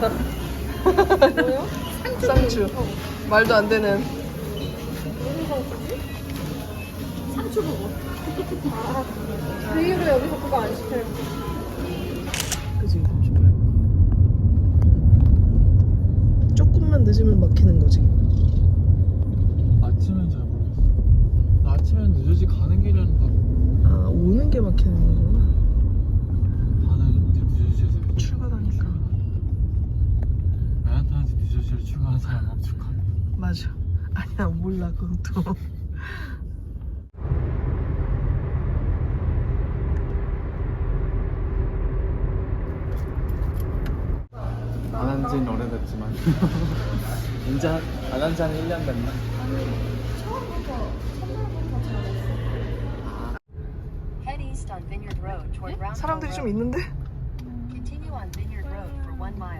상추. 뭐요? 쌍추. 말도 안 되는. 상추 버거. 그 이후로 여기서 그거 안 시켜요. 그지? 조금만 늦으면 막히는 거지. 아침엔 잘 모르겠어. 나 아침엔 늦어지 가는 길은 막 아, 오는 게 막히는 거구나. 반은 이제 늦어지에서 출발하니까. 맨하탄에서 늦어지를 출근하는 사람 엄청 많아. 맞아. 아니 야, 몰라, 그건 또. 안한 지는 오래됐지만 이제 안한 지한 1년 됐나? Head east on Vineyard Road toward Round Hill 사람들이 좀. 있는데? Continue on Vineyard Road for one mile.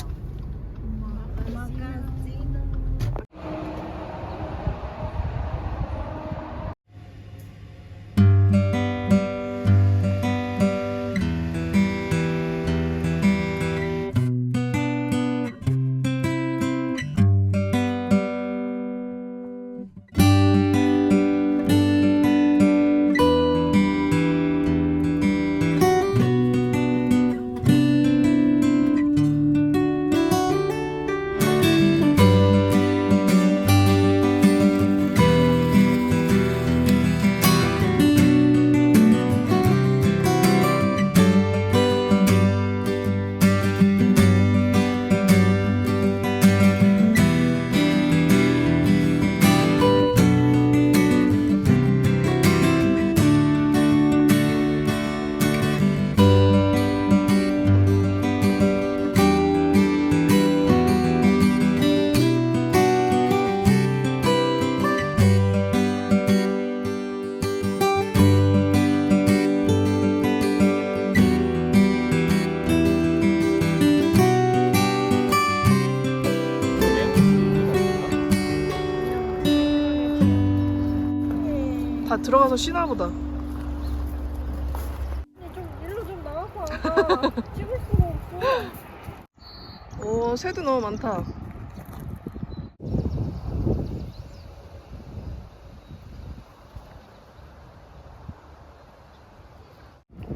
들어가서 쉬나 보다. 근데 좀 일로 좀 나와서 아까 찍을 수가 없어. 오, 새도 너무 많다.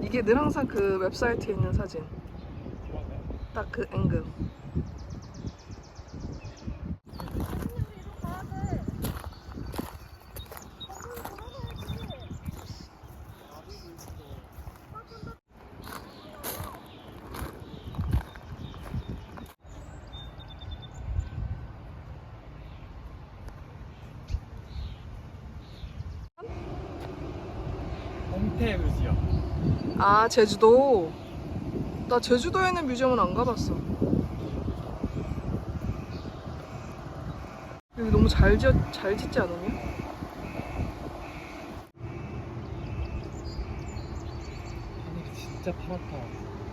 이게 늘 항상 그 웹사이트에 있는 사진. 딱 그 앵글. 홍태 뮤지엄. 아, 제주도. 나 제주도에 있는 뮤지엄은 안 가봤어. 여기 너무 잘, 지었, 잘 짓지 않았냐? 진짜 파랗다.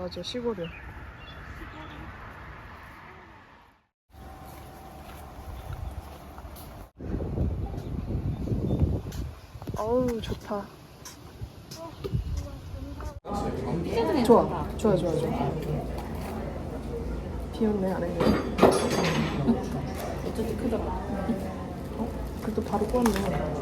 맞아 시골이야. 어우 좋다. 좋아, 좋아, 좋아, 좋아. 비었네 안 했네. 어쨌든 크다. 어? 그래도 바로 꽂네.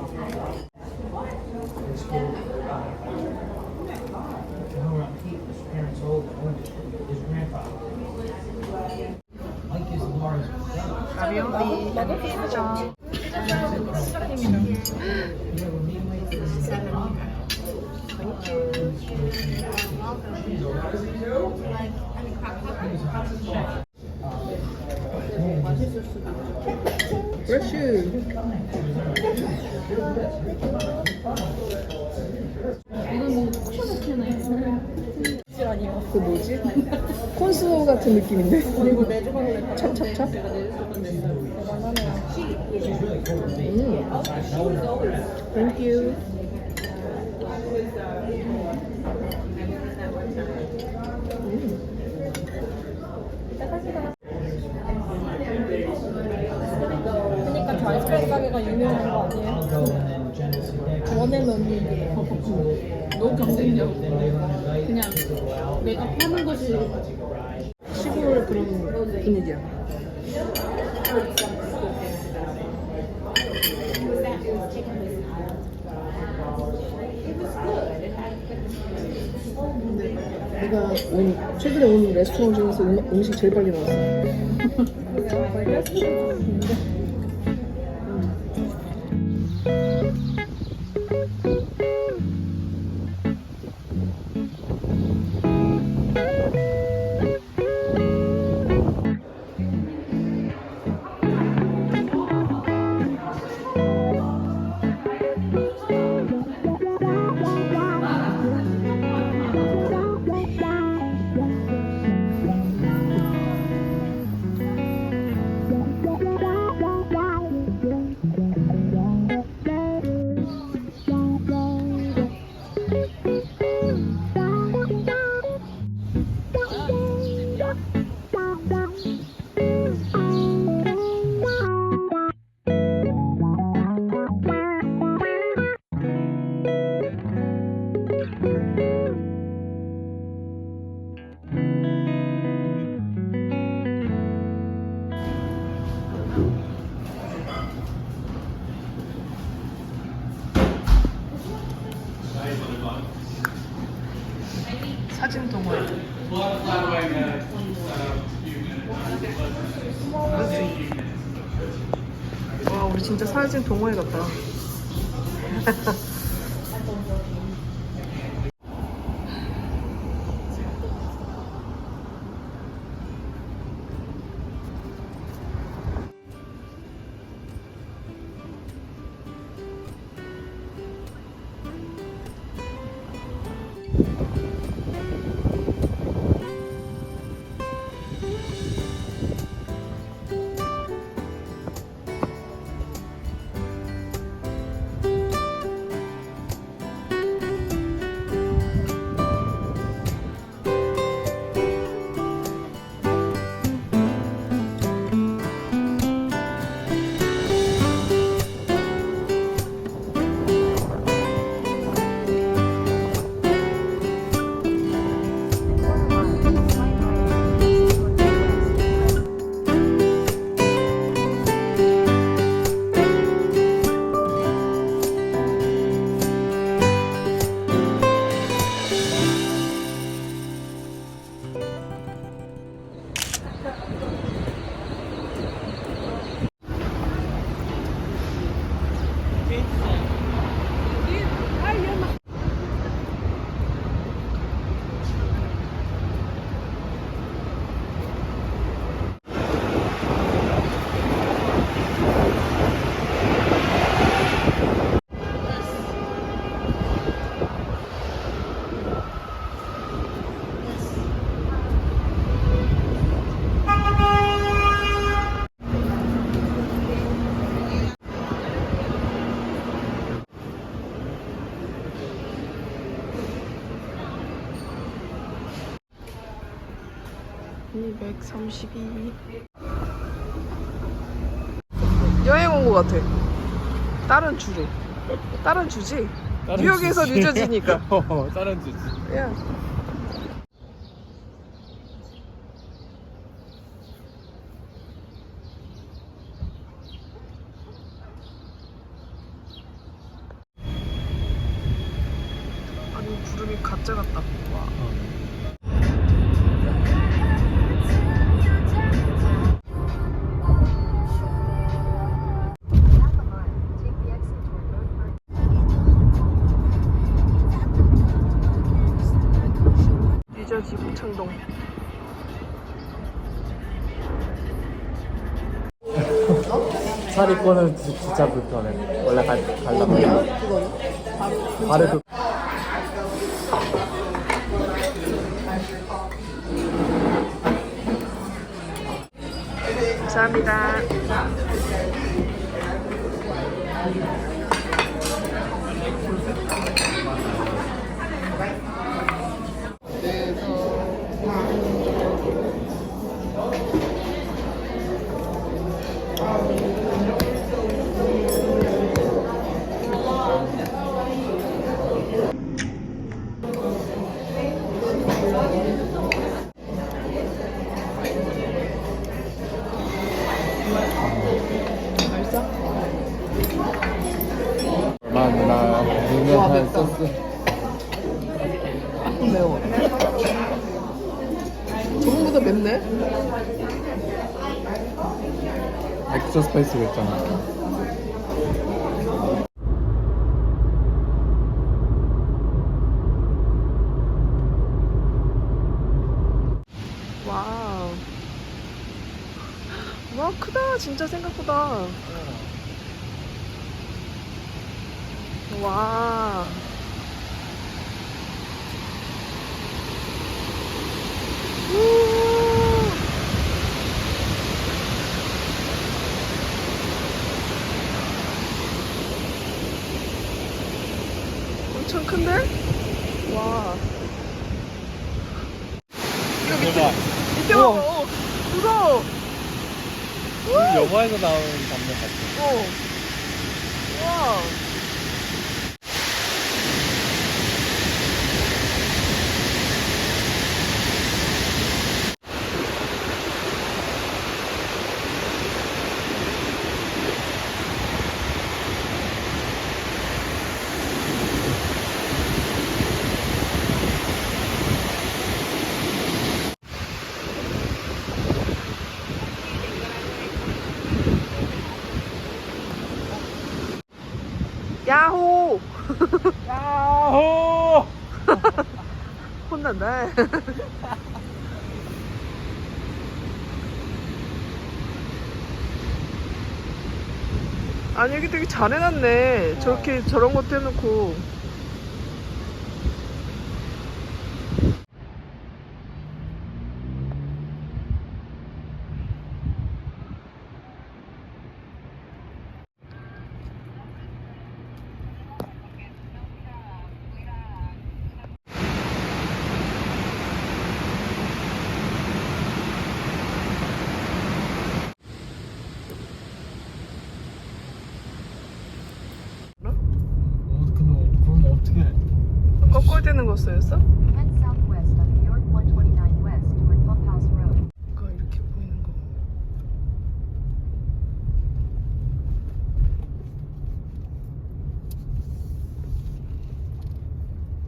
라비올리, 피자. 프레쉬. 이건 뭔가 쿠션이네. 그 뭐지? 콘수 같은 느낌인데. 그리고. 음. Thank you. 그러니까 가게가 유명한 거 아니에요? 원앤 언니 너무 경쟁력. 그냥 내가 파는 것이 시골 그런 분위기야. 내가 온, 최근에 온 레스토랑 중에서 음, 음식 제일 빨리 나왔어. 동호회 같다. 232 여행 온것 같아 다른 주로 다른 주지? 다른 뉴욕에서 주지. 뉴저지니까 어, 다른 주지. 야. 아니 구름이 가짜 같다 와. Half 사리권은 지- 진짜 불편해. 원래 갈, 갈라면. 발을 그 감사합니다 소스. 매워 저번보다 맵네 엑스tra 스파이스가 있잖아. 와우. 와, 크다. 진짜 생각보다. 와. 엄청 큰데? 와. 이거 밑에, 밑에. 봐봐. 어, 무서워. 영화에서 나오는 장면 같아. 어. 와. 야호! 야호! 혼난다. 아니 여기 되게 잘 해놨네. 저렇게 저런 것도 해놓고. 어, 근데 그럼 어떻게 해? 거꾸로 되는 거 써였어? Head southwest on New York 129 West toward Pump House Road. 그거 이렇게 보이는 거.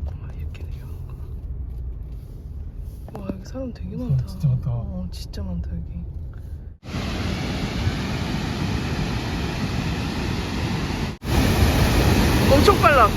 아, 이렇게 내려가는 거. 와, 여기 사람 되게 많다. 진짜 많다. 어, 진짜 많다, 여기. 엄청 빨라.